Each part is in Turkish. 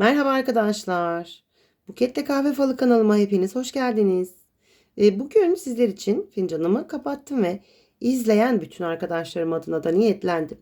Merhaba arkadaşlar. Buket'te Kahve Falı kanalıma hepiniz hoş geldiniz. E, bugün sizler için fincanımı kapattım ve izleyen bütün arkadaşlarım adına da niyetlendim.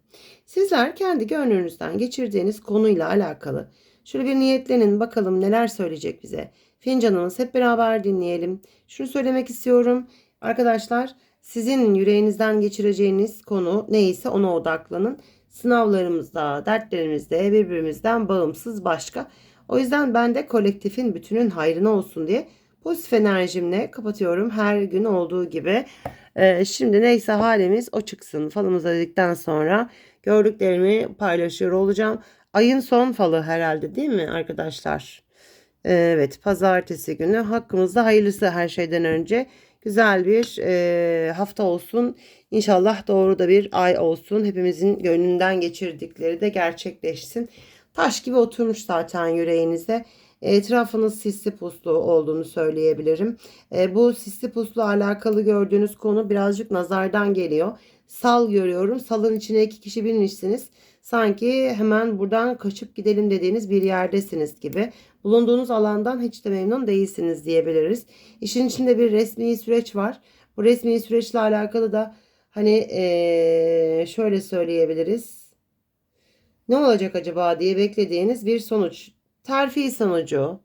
Sizler kendi gönlünüzden geçirdiğiniz konuyla alakalı şöyle bir niyetlenin bakalım neler söyleyecek bize. Fincanımız hep beraber dinleyelim. Şunu söylemek istiyorum. Arkadaşlar sizin yüreğinizden geçireceğiniz konu neyse ona odaklanın sınavlarımızda, dertlerimizde birbirimizden bağımsız başka. O yüzden ben de kolektifin bütünün hayrına olsun diye pozitif enerjimle kapatıyorum her gün olduğu gibi. Ee, şimdi neyse halimiz o çıksın falımıza dedikten sonra gördüklerimi paylaşıyor olacağım. Ayın son falı herhalde değil mi arkadaşlar? Ee, evet pazartesi günü hakkımızda hayırlısı her şeyden önce güzel bir e, hafta olsun. İnşallah doğru da bir ay olsun. Hepimizin gönlünden geçirdikleri de gerçekleşsin. Taş gibi oturmuş zaten yüreğinize. Etrafınız sisli puslu olduğunu söyleyebilirim. E, bu sisli puslu alakalı gördüğünüz konu birazcık nazardan geliyor. Sal görüyorum. Salın içine iki kişi binmişsiniz. Sanki hemen buradan kaçıp gidelim dediğiniz bir yerdesiniz gibi. Bulunduğunuz alandan hiç de memnun değilsiniz diyebiliriz. İşin içinde bir resmi süreç var. Bu resmi süreçle alakalı da hani şöyle söyleyebiliriz. Ne olacak acaba diye beklediğiniz bir sonuç. Terfi sonucu.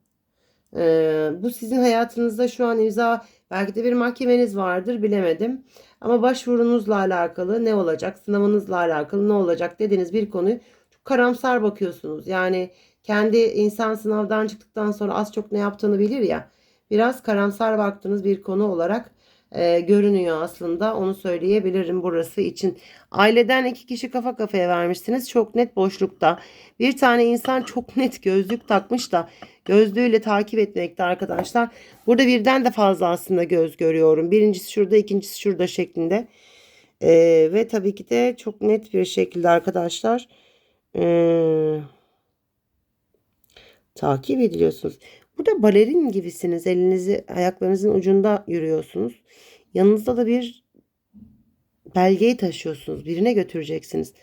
Bu sizin hayatınızda şu an imza belki de bir mahkemeniz vardır bilemedim. Ama başvurunuzla alakalı ne olacak, sınavınızla alakalı ne olacak dediğiniz bir konuyu çok karamsar bakıyorsunuz. Yani kendi insan sınavdan çıktıktan sonra az çok ne yaptığını bilir ya. Biraz karamsar baktığınız bir konu olarak e, görünüyor aslında. Onu söyleyebilirim burası için. Aileden iki kişi kafa kafaya vermişsiniz. Çok net boşlukta. Bir tane insan çok net gözlük takmış da gözlüğüyle takip etmekte arkadaşlar. Burada birden de fazla aslında göz görüyorum. Birincisi şurada, ikincisi şurada şeklinde. E, ve tabii ki de çok net bir şekilde arkadaşlar e, takip ediliyorsunuz. Burada balerin gibisiniz. Elinizi ayaklarınızın ucunda yürüyorsunuz. Yanınızda da bir belgeyi taşıyorsunuz. Birine götüreceksiniz.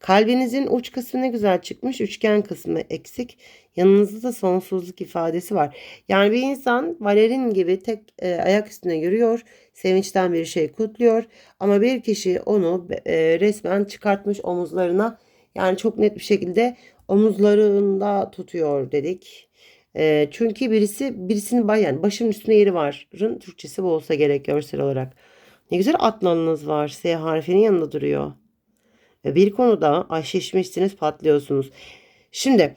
Kalbinizin uç kısmı ne güzel çıkmış. Üçgen kısmı eksik. Yanınızda da sonsuzluk ifadesi var. Yani bir insan balerin gibi tek e, ayak üstüne yürüyor. Sevinçten bir şey kutluyor. Ama bir kişi onu e, resmen çıkartmış omuzlarına. Yani çok net bir şekilde omuzlarında tutuyor dedik. E, çünkü birisi birisinin yani başının üstüne yeri varın Türkçesi bu olsa gerek görsel olarak. Ne güzel atlanınız var. S harfinin yanında duruyor. Ve bir konuda ay şişmişsiniz patlıyorsunuz. Şimdi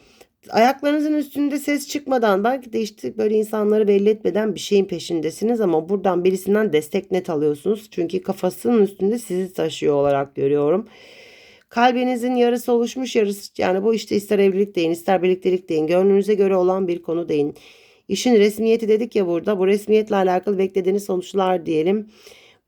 ayaklarınızın üstünde ses çıkmadan belki de işte böyle insanları belli etmeden bir şeyin peşindesiniz ama buradan birisinden destek net alıyorsunuz. Çünkü kafasının üstünde sizi taşıyor olarak görüyorum. Kalbinizin yarısı oluşmuş yarısı yani bu işte ister evlilik deyin ister birliktelik deyin gönlünüze göre olan bir konu deyin. İşin resmiyeti dedik ya burada bu resmiyetle alakalı beklediğiniz sonuçlar diyelim.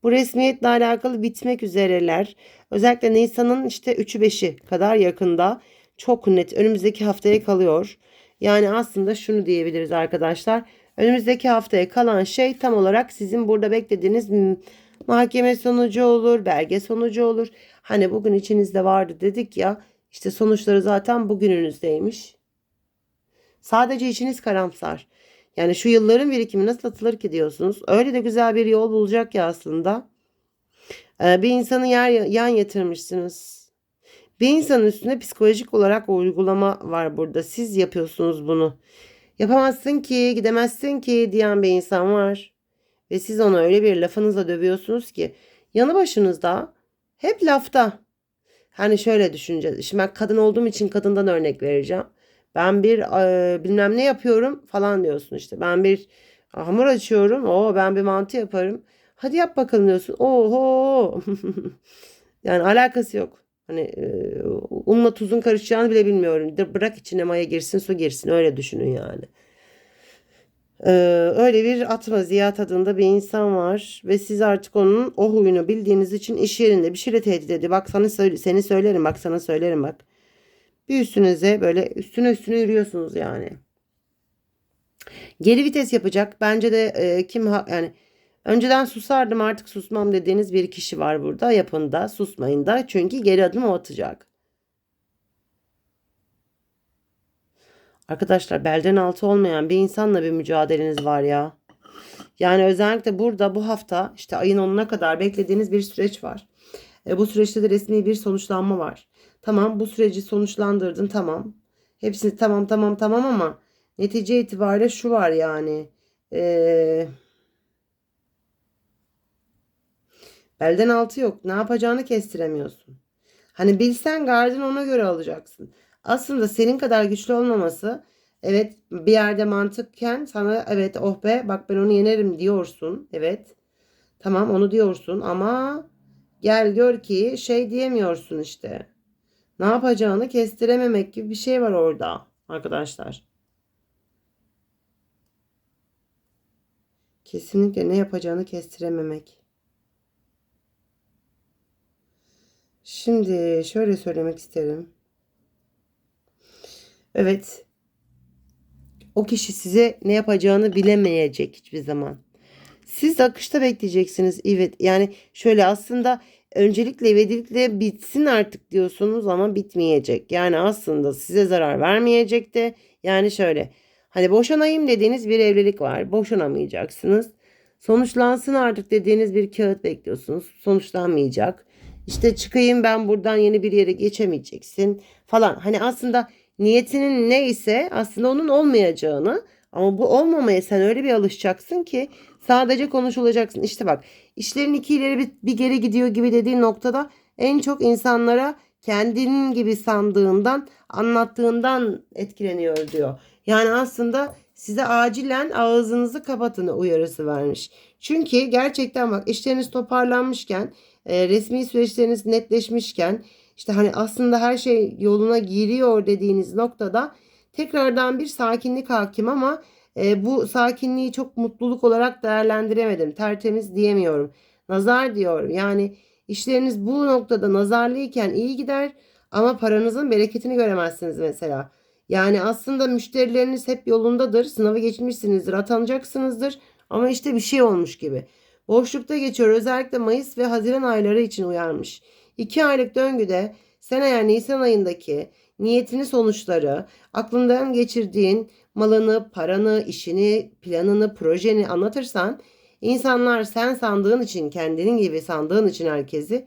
Bu resmiyetle alakalı bitmek üzereler. Özellikle Nisan'ın işte 3'ü 5'i kadar yakında çok net önümüzdeki haftaya kalıyor. Yani aslında şunu diyebiliriz arkadaşlar. Önümüzdeki haftaya kalan şey tam olarak sizin burada beklediğiniz mahkeme sonucu olur, belge sonucu olur. Hani bugün içinizde vardı dedik ya işte sonuçları zaten bugününüzdeymiş. Sadece içiniz karamsar. Yani şu yılların birikimi nasıl atılır ki diyorsunuz. Öyle de güzel bir yol bulacak ya aslında. Ee, bir insanı yer, yan yatırmışsınız. Bir insanın üstüne psikolojik olarak uygulama var burada. Siz yapıyorsunuz bunu. Yapamazsın ki, gidemezsin ki diyen bir insan var. Ve siz ona öyle bir lafınızla dövüyorsunuz ki yanı başınızda hep lafta. Hani şöyle düşüneceğiz. Şimdi ben kadın olduğum için kadından örnek vereceğim. Ben bir e, bilmem ne yapıyorum falan diyorsun işte. Ben bir hamur açıyorum. O ben bir mantı yaparım. Hadi yap bakalım diyorsun. Oho. yani alakası yok. Hani e, unla tuzun karışacağını bile bilmiyorum. Bırak içine maya girsin su girsin öyle düşünün yani. Ee, öyle bir atma Ziya tadında bir insan var ve siz artık onun o huyunu bildiğiniz için iş yerinde bir şeyle tehdit ediyor. Bak sana söyle, seni söylerim bak sana söylerim bak. Bir üstünüze böyle üstüne üstüne yürüyorsunuz yani. Geri vites yapacak. Bence de e, kim ha, yani önceden susardım artık susmam dediğiniz bir kişi var burada. Yapın da susmayın da çünkü geri adım o atacak. Arkadaşlar belden altı olmayan bir insanla bir mücadeleniz var ya. Yani özellikle burada bu hafta işte ayın 10'una kadar beklediğiniz bir süreç var. E, bu süreçte de resmi bir sonuçlanma var. Tamam bu süreci sonuçlandırdın tamam. Hepsini tamam tamam tamam ama netice itibariyle şu var yani. Eee Belden altı yok. Ne yapacağını kestiremiyorsun. Hani bilsen gardını ona göre alacaksın. Aslında senin kadar güçlü olmaması evet bir yerde mantıkken sana evet oh be bak ben onu yenerim diyorsun. Evet. Tamam onu diyorsun ama gel gör ki şey diyemiyorsun işte. Ne yapacağını kestirememek gibi bir şey var orada arkadaşlar. Kesinlikle ne yapacağını kestirememek. Şimdi şöyle söylemek isterim. Evet. O kişi size ne yapacağını bilemeyecek hiçbir zaman. Siz akışta bekleyeceksiniz. Evet. Yani şöyle aslında öncelikle ivedilikle bitsin artık diyorsunuz ama bitmeyecek. Yani aslında size zarar vermeyecek de yani şöyle hani boşanayım dediğiniz bir evlilik var. Boşanamayacaksınız. Sonuçlansın artık dediğiniz bir kağıt bekliyorsunuz. Sonuçlanmayacak. İşte çıkayım ben buradan yeni bir yere geçemeyeceksin falan. Hani aslında niyetinin neyse aslında onun olmayacağını ama bu olmamaya sen öyle bir alışacaksın ki sadece konuşulacaksın. İşte bak işlerin iki ileri bir, bir geri gidiyor gibi dediğin noktada en çok insanlara kendinin gibi sandığından anlattığından etkileniyor diyor. Yani aslında size acilen ağzınızı kapatın uyarısı vermiş. Çünkü gerçekten bak işleriniz toparlanmışken e, resmi süreçleriniz netleşmişken işte hani aslında her şey yoluna giriyor dediğiniz noktada tekrardan bir sakinlik hakim ama e, bu sakinliği çok mutluluk olarak değerlendiremedim. Tertemiz diyemiyorum. Nazar diyorum. Yani işleriniz bu noktada nazarlıyken iyi gider ama paranızın bereketini göremezsiniz mesela. Yani aslında müşterileriniz hep yolundadır. Sınavı geçmişsinizdir, atanacaksınızdır ama işte bir şey olmuş gibi. Boşlukta geçiyor. Özellikle Mayıs ve Haziran ayları için uyarmış. 2 aylık döngüde sen eğer Nisan ayındaki niyetini sonuçları, aklından geçirdiğin malını, paranı, işini, planını, projeni anlatırsan insanlar sen sandığın için, kendinin gibi sandığın için herkesi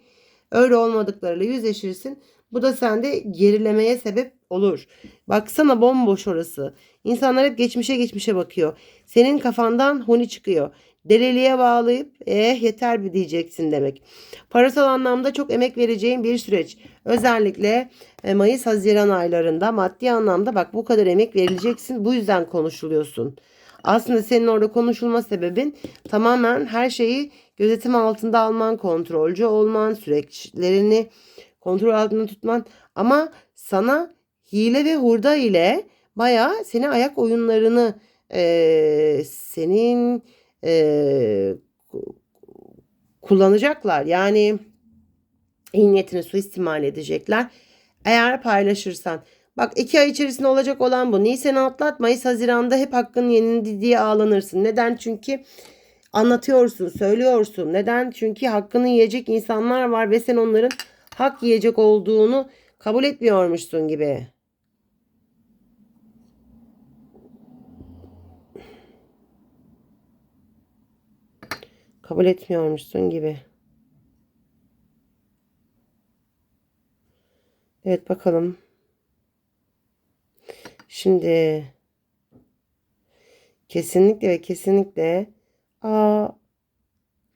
öyle olmadıklarıyla yüzleşirsin. Bu da sende gerilemeye sebep olur. Baksana bomboş orası. İnsanlar hep geçmişe geçmişe bakıyor. Senin kafandan huni çıkıyor deliliğe bağlayıp eh yeter bir diyeceksin demek. Parasal anlamda çok emek vereceğin bir süreç. Özellikle e, Mayıs-Haziran aylarında maddi anlamda bak bu kadar emek verileceksin. Bu yüzden konuşuluyorsun. Aslında senin orada konuşulma sebebin tamamen her şeyi gözetim altında alman, kontrolcü olman, süreçlerini kontrol altında tutman. Ama sana hile ve hurda ile bayağı seni ayak oyunlarını e, senin e, kullanacaklar. Yani iyi niyetini suistimal edecekler. Eğer paylaşırsan. Bak iki ay içerisinde olacak olan bu. Nisan'ı atlat Mayıs Haziran'da hep hakkın yenildi diye ağlanırsın. Neden? Çünkü anlatıyorsun, söylüyorsun. Neden? Çünkü hakkını yiyecek insanlar var ve sen onların hak yiyecek olduğunu kabul etmiyormuşsun gibi. Kabul etmiyormuşsun gibi. Evet bakalım. Şimdi kesinlikle ve kesinlikle a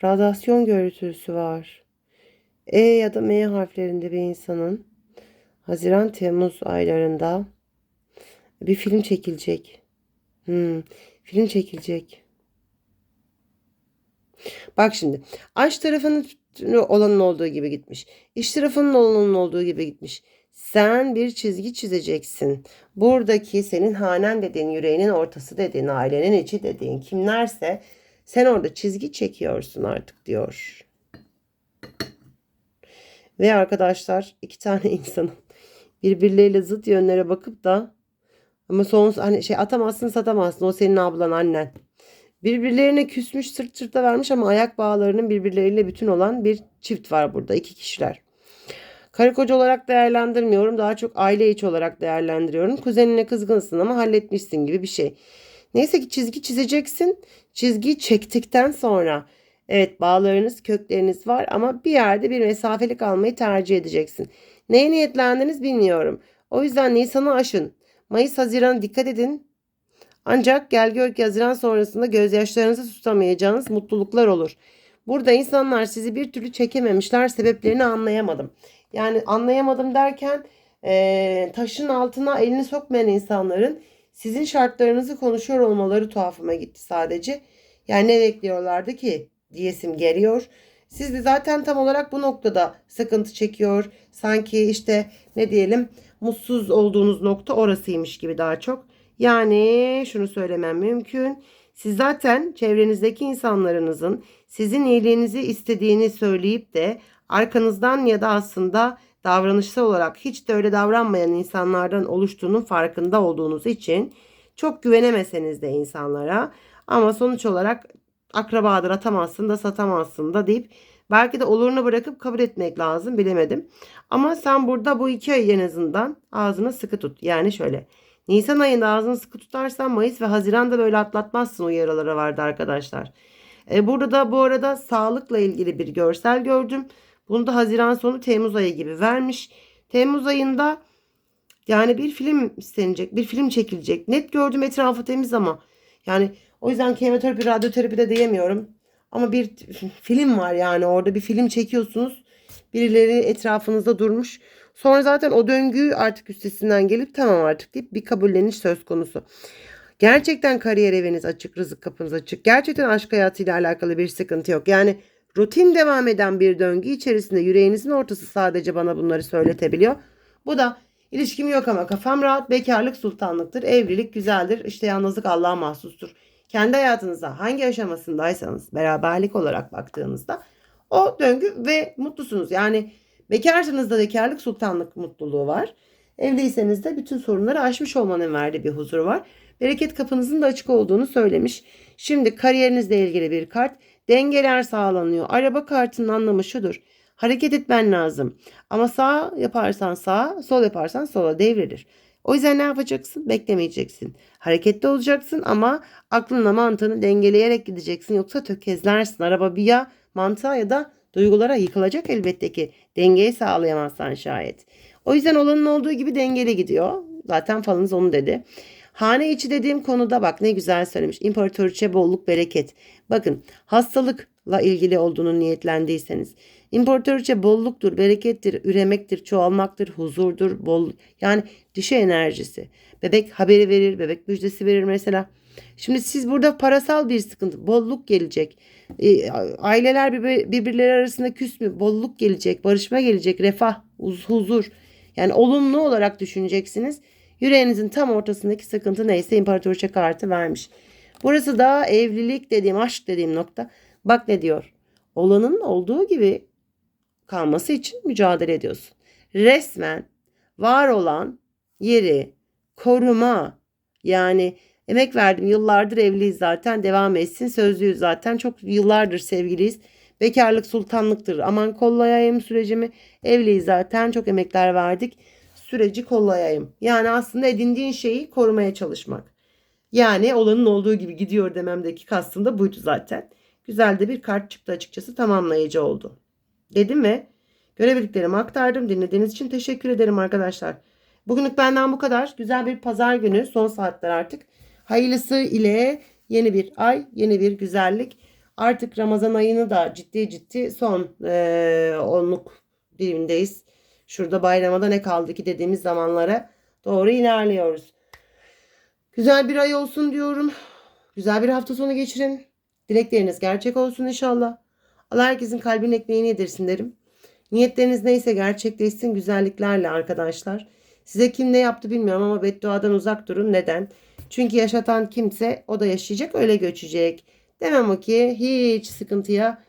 radyasyon görüntüsü var. E ya da M harflerinde bir insanın Haziran Temmuz aylarında bir film çekilecek. Hmm, film çekilecek. Bak şimdi aşk tarafının olanın olduğu gibi gitmiş. İş tarafının olanın olduğu gibi gitmiş. Sen bir çizgi çizeceksin. Buradaki senin hanen dediğin, yüreğinin ortası dediğin, ailenin içi dediğin kimlerse sen orada çizgi çekiyorsun artık diyor. Ve arkadaşlar iki tane insanın birbirleriyle zıt yönlere bakıp da ama son hani şey atamazsın satamazsın o senin ablan annen. Birbirlerine küsmüş sırt sırta vermiş ama ayak bağlarının birbirleriyle bütün olan bir çift var burada. iki kişiler. Karı koca olarak değerlendirmiyorum. Daha çok aile içi olarak değerlendiriyorum. Kuzenine kızgınsın ama halletmişsin gibi bir şey. Neyse ki çizgi çizeceksin. Çizgiyi çektikten sonra evet bağlarınız, kökleriniz var ama bir yerde bir mesafelik almayı tercih edeceksin. Neye niyetlendiniz bilmiyorum. O yüzden Nisan'ı aşın. Mayıs, Haziran'a dikkat edin. Ancak gel gör ki Haziran sonrasında gözyaşlarınızı tutamayacağınız mutluluklar olur. Burada insanlar sizi bir türlü çekememişler. Sebeplerini anlayamadım. Yani anlayamadım derken eee, taşın altına elini sokmayan insanların sizin şartlarınızı konuşuyor olmaları tuhafıma gitti sadece. Yani ne bekliyorlardı ki diyesim geliyor. Siz de zaten tam olarak bu noktada sıkıntı çekiyor. Sanki işte ne diyelim mutsuz olduğunuz nokta orasıymış gibi daha çok. Yani şunu söylemem mümkün. Siz zaten çevrenizdeki insanlarınızın sizin iyiliğinizi istediğini söyleyip de arkanızdan ya da aslında davranışsal olarak hiç de öyle davranmayan insanlardan oluştuğunun farkında olduğunuz için çok güvenemeseniz de insanlara ama sonuç olarak akrabadır atamazsın da satamazsın da deyip belki de olurunu bırakıp kabul etmek lazım bilemedim. Ama sen burada bu iki ay en azından ağzını sıkı tut. Yani şöyle Nisan ayında ağzını sıkı tutarsan Mayıs ve Haziran'da böyle atlatmazsın uyarıları vardı arkadaşlar. E, burada da bu arada sağlıkla ilgili bir görsel gördüm. Bunu da Haziran sonu Temmuz ayı gibi vermiş. Temmuz ayında yani bir film istenecek, bir film çekilecek. Net gördüm etrafı temiz ama. Yani o yüzden kemoterapi, radyoterapi de diyemiyorum. Ama bir film var yani orada bir film çekiyorsunuz. Birileri etrafınızda durmuş. Sonra zaten o döngü artık üstesinden gelip tamam artık deyip bir kabulleniş söz konusu. Gerçekten kariyer eviniz açık, rızık kapınız açık. Gerçekten aşk hayatıyla alakalı bir sıkıntı yok. Yani rutin devam eden bir döngü içerisinde yüreğinizin ortası sadece bana bunları söyletebiliyor. Bu da ilişkim yok ama kafam rahat, bekarlık sultanlıktır, evlilik güzeldir, işte yalnızlık Allah'a mahsustur. Kendi hayatınızda hangi aşamasındaysanız beraberlik olarak baktığınızda o döngü ve mutlusunuz. Yani bekarsanız da bekarlık sultanlık mutluluğu var. Evliyseniz de bütün sorunları aşmış olmanın verdiği bir huzur var. Bereket kapınızın da açık olduğunu söylemiş. Şimdi kariyerinizle ilgili bir kart. Dengeler sağlanıyor. Araba kartının anlamı şudur. Hareket etmen lazım. Ama sağ yaparsan sağa, sol yaparsan sola devrilir. O yüzden ne yapacaksın? Beklemeyeceksin. Hareketli olacaksın ama aklınla mantığını dengeleyerek gideceksin. Yoksa tökezlersin. Araba bir ya mantığa ya da duygulara yıkılacak elbette ki. Dengeyi sağlayamazsan şayet. O yüzden olanın olduğu gibi dengeli gidiyor. Zaten falınız onu dedi. Hane içi dediğim konuda bak ne güzel söylemiş. İmparatoriçe bolluk bereket. Bakın hastalıkla ilgili olduğunu niyetlendiyseniz. İmparatoriçe bolluktur, berekettir, üremektir, çoğalmaktır, huzurdur, bol yani dişi enerjisi. Bebek haberi verir, bebek müjdesi verir mesela. Şimdi siz burada parasal bir sıkıntı, bolluk gelecek. E, aileler birbir- birbirleri arasında küs mü? Bolluk gelecek, barışma gelecek, refah, huz- huzur. Yani olumlu olarak düşüneceksiniz. Yüreğinizin tam ortasındaki sıkıntı neyse imparatoriçe kartı vermiş. Burası da evlilik dediğim, aşk dediğim nokta. Bak ne diyor. Olanın olduğu gibi kalması için mücadele ediyorsun. Resmen var olan yeri koruma yani emek verdim yıllardır evliyiz zaten devam etsin sözlüyüz zaten çok yıllardır sevgiliyiz. Bekarlık sultanlıktır aman kollayayım sürecimi evliyiz zaten çok emekler verdik süreci kollayayım. Yani aslında edindiğin şeyi korumaya çalışmak. Yani olanın olduğu gibi gidiyor dememdeki kastım da buydu zaten. Güzel de bir kart çıktı açıkçası tamamlayıcı oldu. Dedim ve görebildiklerimi aktardım. Dinlediğiniz için teşekkür ederim arkadaşlar. Bugünlük benden bu kadar. Güzel bir pazar günü son saatler artık. Hayırlısı ile yeni bir ay, yeni bir güzellik. Artık Ramazan ayını da ciddi ciddi son eee, onluk dilimindeyiz. Şurada bayrama da ne kaldı ki dediğimiz zamanlara doğru ilerliyoruz. Güzel bir ay olsun diyorum. Güzel bir hafta sonu geçirin. Dilekleriniz gerçek olsun inşallah. Allah herkesin kalbin ekmeğini yedirsin derim. Niyetleriniz neyse gerçekleşsin güzelliklerle arkadaşlar. Size kim ne yaptı bilmiyorum ama bedduadan uzak durun. Neden? Çünkü yaşatan kimse o da yaşayacak öyle göçecek. Demem o ki hiç sıkıntıya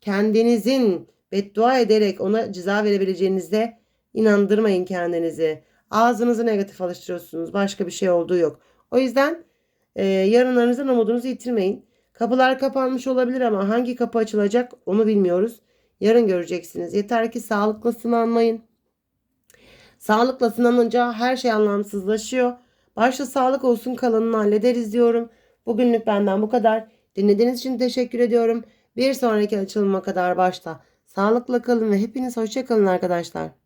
kendinizin beddua ederek ona ceza verebileceğinizde inandırmayın kendinizi. Ağzınızı negatif alıştırıyorsunuz. Başka bir şey olduğu yok. O yüzden e, yarınlarınızdan umudunuzu yitirmeyin. Kapılar kapanmış olabilir ama hangi kapı açılacak onu bilmiyoruz. Yarın göreceksiniz. Yeter ki sağlıklı sınanmayın. Sağlıkla sınanınca her şey anlamsızlaşıyor. Başta sağlık olsun kalanını hallederiz diyorum. Bugünlük benden bu kadar. Dinlediğiniz için teşekkür ediyorum. Bir sonraki açılıma kadar başta. Sağlıkla kalın ve hepiniz hoşça kalın arkadaşlar.